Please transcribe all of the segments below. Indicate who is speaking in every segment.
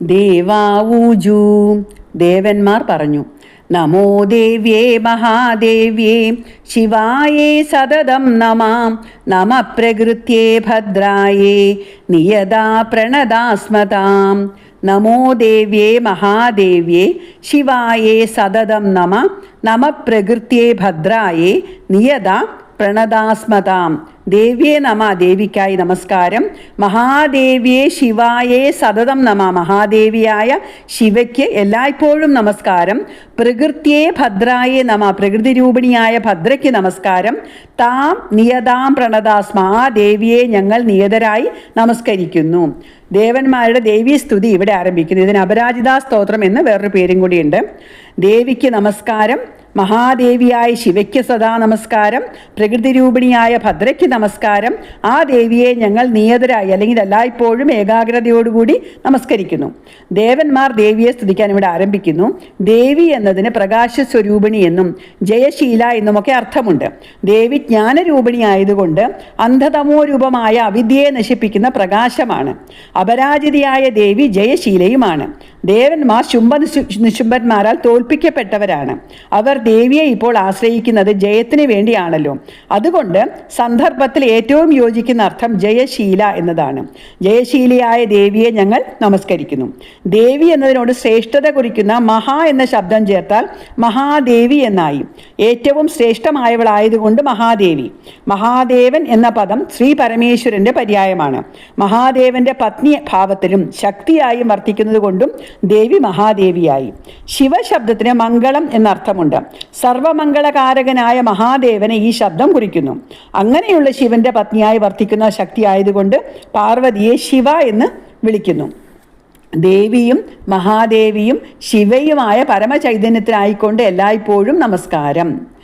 Speaker 1: ദേവാവൂജു. ദേവന്മാർ പറഞ്ഞു നമോ ദേവ്യേ മഹാദേവ്യേ ശിവായേ സതതം നമാം നമ പ്രകൃത്യേ ഭദ്രായേ നിയതാ പ്രണതാസ്മതാം നമോ ദേവ്യേ മഹാദേവ്യേ ശിവായേ സതതം നമ നമ പ്രകൃത്യേ ഭദ്രായേ നിയതാ പ്രണതാസ്മതാം ദേവ്യേ നമ ദേവിക്കായി നമസ്കാരം. മഹാദേവിയെ ശിവായേ സതതം നമ മഹാദേവിയായ ശിവയ്ക്ക് എല്ലായ്പ്പോഴും നമസ്കാരം. പ്രകൃതിയെ ഭദ്രായേ നമ പ്രകൃതി രൂപിണിയായ ഭദ്രയ്ക്ക് നമസ്കാരം. താം നിയതാം പ്രണതാസ്മ ആ ദേവിയെ ഞങ്ങൾ നിയതരായി നമസ്കരിക്കുന്നു. ദേവന്മാരുടെ ദേവീ സ്തുതി ഇവിടെ ആരംഭിക്കുന്നു. ഇതിന് അപരാജിതാ സ്തോത്രം എന്ന് വേറൊരു പേരും കൂടിയുണ്ട്. ദേവിക്ക് നമസ്കാരം. മഹാദേവിയായ ശിവയ്ക്ക് സദാ നമസ്കാരം. പ്രകൃതി രൂപിണിയായ ഭദ്രയ്ക്ക് നമസ്കാരം. ആ ദേവിയെ ഞങ്ങൾ നിയതരായി അല്ലെങ്കിൽ എല്ലായ്പ്പോഴും ഏകാഗ്രതയോടുകൂടി നമസ്കരിക്കുന്നു. ദേവന്മാർ ദേവിയെ സ്തുതിക്കാൻ ഇവിടെ ആരംഭിക്കുന്നു. ദേവി എന്നതിന് പ്രകാശ സ്വരൂപിണി എന്നും ജയശീല എന്നുമൊക്കെ അർത്ഥമുണ്ട്. ദേവി ജ്ഞാനരൂപിണി ആയതുകൊണ്ട് അന്ധതമോ രൂപമായ അവിദ്യയെ നശിപ്പിക്കുന്ന പ്രകാശമാണ്. അപരാജിതയായ ദേവി ജയശീലയുമാണ്. ദേവന്മാർ ശുംഭ നിശുംഭന്മാരാൽ തോൽപ്പിക്കപ്പെട്ടവരാണ്. അവർ ദേവിയെ ഇപ്പോൾ ആശ്രയിക്കുന്നത് ജയത്തിന് വേണ്ടിയാണല്ലോ. അതുകൊണ്ട് സന്ദർഭത്തിൽ ഏറ്റവും യോജിക്കുന്ന അർത്ഥം ജയശീല എന്നതാണ്. ജയശീലയായ ദേവിയെ ഞങ്ങൾ നമസ്കരിക്കുന്നു. ദേവി എന്നതിനോട് ശ്രേഷ്ഠത കുറിക്കുന്ന മഹാ എന്ന ശബ്ദം ചേർത്താൽ മഹാദേവി എന്നായി. ഏറ്റവും ശ്രേഷ്ഠമായവളായതുകൊണ്ട് മഹാദേവി. മഹാദേവൻ എന്ന പദം ശ്രീ പരമേശ്വരന്റെ പര്യായമാണ്. മഹാദേവന്റെ പത്നി ഭാവത്തിലും ശക്തിയായും വർത്തിക്കുന്നത് കൊണ്ടും ദേവി മഹാദേവിയായി. ശിവശബ്ദത്തിന് മംഗളം എന്നർത്ഥമുണ്ട്. സർവമംഗളകാരകനായ മഹാദേവനെ ഈ ശബ്ദം കുറിക്കുന്നു. അങ്ങനെയുള്ള ശിവന്റെ പത്നിയായി വർത്തിക്കുന്ന ശക്തി ആയതുകൊണ്ട് പാർവതിയെ ശിവ എന്ന് വിളിക്കുന്നു. ദേവിയും മഹാദേവിയും ശിവയുമായ പരമചൈതന്യത്തിനായിക്കൊണ്ട് എല്ലായ്പ്പോഴും നമസ്കാരം.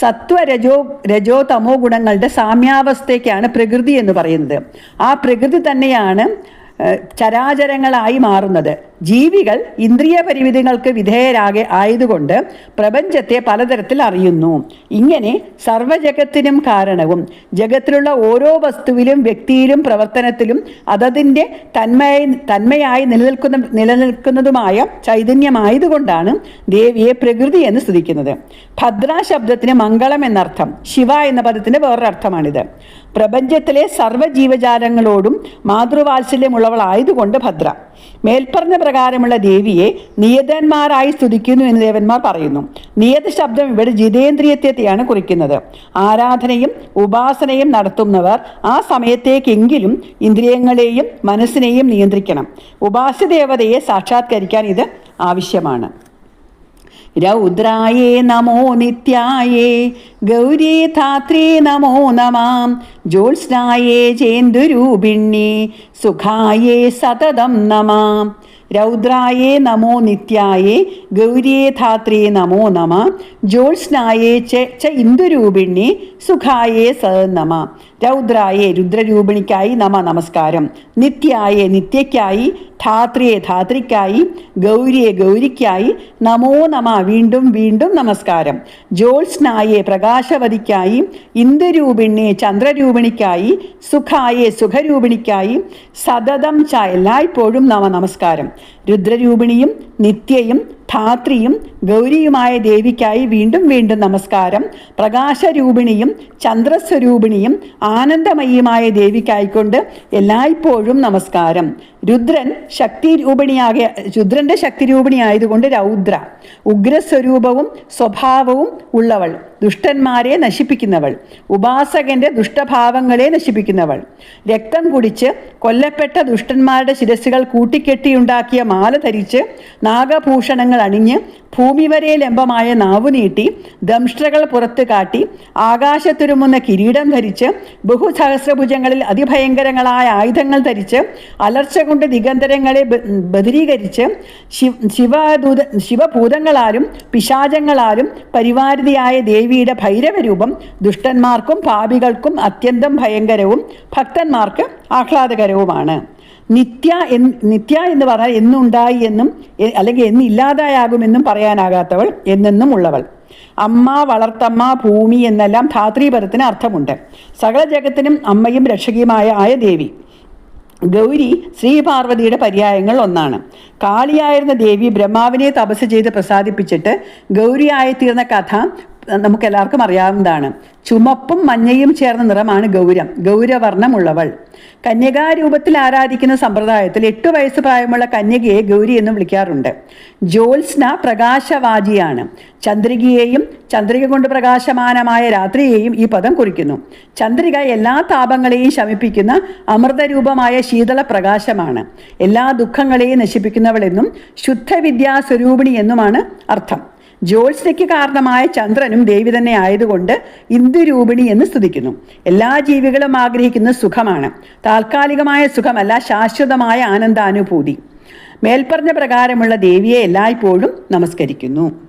Speaker 1: സത്വരജോ രജോ തമോ ഗുണങ്ങളുടെ സാമ്യാവസ്ഥയ്ക്കാണ് പ്രകൃതി എന്ന് പറയുന്നത്. ആ പ്രകൃതി തന്നെയാണ് ചരാചരങ്ങളായി മാറുന്നത്. ജീവികൾ ഇന്ദ്രിയ പരിമിതികൾക്ക് വിധേയരാകെ ആയതുകൊണ്ട് പ്രപഞ്ചത്തെ പലതരത്തിൽ അറിയുന്നു. ഇങ്ങനെ സർവജഗത്തിനും കാരണവും ജഗത്തിലുള്ള ഓരോ വസ്തുവിലും വ്യക്തിയിലും പ്രവർത്തനത്തിലും അതതിന്റെ തന്മയായി തന്മയായി നിലനിൽക്കുന്ന നിലനിൽക്കുന്നതുമായ ചൈതന്യമായതുകൊണ്ടാണ് ദേവിയെ പ്രകൃതി എന്ന് സ്തുതിക്കുന്നത്. ഭദ്ര ശബ്ദത്തിന് മംഗളം എന്നർത്ഥം ശിവ എന്ന പദത്തിന് വേറൊരർത്ഥമാണിത്. പ്രപഞ്ചത്തിലെ സർവജീവജാലങ്ങളോടും മാതൃവാത്സല്യമുള്ളവളായതുകൊണ്ട് ഭദ്ര. മേൽപ്പറഞ്ഞ പ്രകാരമുള്ള ദേവിയെ നിയതന്മാരായി സ്തുതിക്കുന്നു എന്ന് ദേവന്മാർ പറയുന്നു. നിയത ശബ്ദം ഇവിടെ ജിതേന്ദ്രിയത്തെയാണ് കുറിക്കുന്നത്. ആരാധനയും ഉപാസനയും നടത്തുന്നവർ ആ സമയത്തേക്കെങ്കിലും ഇന്ദ്രിയങ്ങളെയും മനസ്സിനെയും നിയന്ത്രിക്കണം. ഉപാസ്യദേവതയെ സാക്ഷാത്കരിക്കാൻ ഇത് ആവശ്യമാണ്. രൗദ്രായേ നമോ നിത്യായേ ഗൗരീ ധാത്രേ നമോ നമാം. ജ്യോത്സ്നായേ ചേന്ദുരൂപിണ്യേ സുഖായേ സതതം നമാം. രൗദ്രായേ നമോ നിത്യായേ ഗൗരിയേ ധാത്രീ നമോ നമ. ജ്യോത്സ്നായേ ച ഇന്ദുരൂപിണ്യേ സുഖായേ സതം നമ. രൗദ്രായേ രുദ്രരൂപിണിക്കായി നമ നമസ്കാരം. നിത്യായേ നിത്യയ്ക്കായി ധാത്രിയെ ധാത്രിക്കായി ഗൗരിയെ ഗൗരിക്കായി നമോ നമ വീണ്ടും വീണ്ടും നമസ്കാരം. ജ്യോത്സ്നായെ പ്രകാശവതിക്കായി ഇന്ദുരൂപിണ്യെ ചന്ദ്രരൂപിണിക്കായി സുഖായെ സുഖരൂപിണിക്കായി സതതം ച എല്ലായ്പ്പോഴും നമ നമസ്കാരം. രുദ്രരൂപിണിയും നിത്യയും ധാത്രിയും ഗൗരിയുമായ ദേവിക്കായി വീണ്ടും വീണ്ടും നമസ്കാരം. പ്രകാശരൂപിണിയും ചന്ദ്രസ്വരൂപിണിയും ആനന്ദമയിയുമായ ദേവിക്കായിക്കൊണ്ട് എല്ലായ്പ്പോഴും നമസ്കാരം. രുദ്രൻ ശക്തി രൂപിണിയാകെ രുദ്രന്റെ ശക്തി രൂപിണിയായതുകൊണ്ട് രൗദ്ര. ഉഗ്രസ്വരൂപവും സ്വഭാവവും ഉള്ളവൾ. ദുഷ്ടന്മാരെ നശിപ്പിക്കുന്നവൾ. ഉപാസകന്റെ ദുഷ്ടഭാവങ്ങളെ നശിപ്പിക്കുന്നവൾ. രക്തം കുടിച്ച് കൊല്ലപ്പെട്ട ദുഷ്ടന്മാരുടെ ശിരസ്സുകൾ കൂട്ടിക്കെട്ടിയുണ്ടാക്കിയ മാല ധരിച്ച് നാഗഭൂഷണങ്ങൾ അണിഞ്ഞ് ഭൂമി വരെ ലംബമായ നാവു നീട്ടി ദംഷ്ട്രകൾ പുറത്തു കാട്ടി ആകാശത്തുരുമുന്ന കിരീടം ധരിച്ച് ബഹുസഹസ്രഭുജങ്ങളിൽ അതിഭയങ്കരങ്ങളായ ആയുധങ്ങൾ ധരിച്ച് അലർച്ച കൊണ്ട് ദിഗന്തരങ്ങളെ ബ- ബദിരീകരിച്ച് ശിവ ശിവദൂത ശിവഭൂതങ്ങളാലും പിശാചങ്ങളാലും പരിവാരിതയായ ദേവിയുടെ ഭൈരവരൂപം ദുഷ്ടന്മാർക്കും പാപികൾക്കും അത്യന്തം ഭയങ്കരവും ഭക്തന്മാർക്ക് ആഹ്ലാദകരവുമാണ്. നിത്യ എന്ന് നിത്യ എന്ന് പറഞ്ഞാൽ എന്നുണ്ടായി എന്നും അല്ലെങ്കിൽ എന്നില്ലാതായാകുമെന്നും പറയാനാകാത്തവൾ എന്നെന്നും ഉള്ളവൾ. അമ്മ വളർത്തമ്മ ഭൂമി എന്നെല്ലാം ധാത്രീപരത്തിന് അർത്ഥമുണ്ട്. സകല ജഗത്തിനും അമ്മയും രക്ഷകിയുമായ ആയ ദേവി. ഗൗരി ശ്രീപാർവതിയുടെ പര്യായങ്ങൾ ഒന്നാണ്. കാളിയായിരുന്ന ദേവി ബ്രഹ്മാവിനെ തപസ് ചെയ്ത് പ്രസാദിപ്പിച്ചിട്ട് ഗൗരിയായിത്തീർന്ന കഥ നമുക്ക് എല്ലാവർക്കും അറിയാവുന്നതാണ്. ചുമപ്പും മഞ്ഞയും ചേർന്ന നിറമാണ് ഗൗരം. ഗൗരവർണമുള്ളവൾ. കന്യകാരൂപത്തിൽ ആരാധിക്കുന്ന സമ്പ്രദായത്തിൽ എട്ട് വയസ്സ് പ്രായമുള്ള കന്യകയെ ഗൗരി എന്ന് വിളിക്കാറുണ്ട്. ജ്യോത്സ്ന പ്രകാശവാജിയാണ് ചന്ദ്രികയെയും ചന്ദ്രിക കൊണ്ട് പ്രകാശമാനമായ രാത്രിയെയും ഈ പദം കുറിക്കുന്നു. ചന്ദ്രിക എല്ലാ താപങ്ങളെയും ശമിപ്പിക്കുന്ന അമൃതരൂപമായ ശീതള പ്രകാശമാണ്. എല്ലാ ദുഃഖങ്ങളെയും നശിപ്പിക്കുന്നവളെന്നും ശുദ്ധവിദ്യാസ്വരൂപിണി എന്നുമാണ് അർത്ഥം. ജ്യോത്സ്നയ്ക്ക് കാരണമായ ചന്ദ്രനും ദേവി തന്നെ ആയതുകൊണ്ട് ഇന്ദുരൂപിണി എന്ന് സ്തുതിക്കുന്നു. എല്ലാ ജീവികളും ആഗ്രഹിക്കുന്ന സുഖമാണ്. താൽക്കാലികമായ സുഖമല്ല ശാശ്വതമായ ആനന്ദാനുഭൂതി. മേൽപ്പറഞ്ഞ പ്രകാരമുള്ള ദേവിയെ എല്ലായ്പ്പോഴും നമസ്കരിക്കുന്നു.